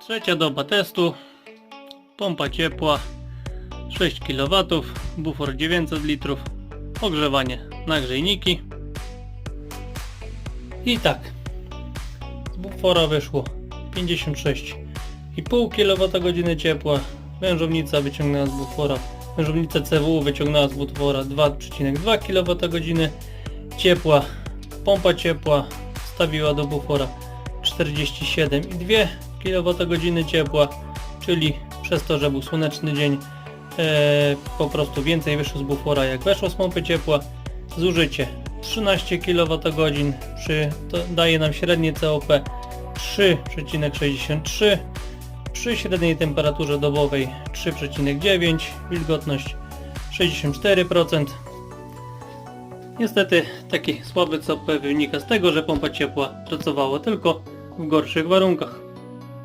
Trzecia doba testu. Pompa ciepła 6 kW, bufor 900 litrów, ogrzewanie na grzejniki. I tak. Z bufora wyszło 56,5 kWh ciepła. Wężownica wyciągnęła z bufora. Wężownica CW wyciągnęła z bufora 2,2 kWh ciepła. Pompa ciepła wstawiła do bufora 47,2 kWh ciepła, czyli przez to, że był słoneczny dzień, e, po prostu więcej wyszło z bufora jak weszło z pompy ciepła. Zużycie 13 kWh przy, daje nam średnie COP 3,63 przy średniej temperaturze dobowej 3,9 wilgotność 64% Niestety taki słaby COP wynika z tego, że pompa ciepła pracowała tylko w gorszych warunkach.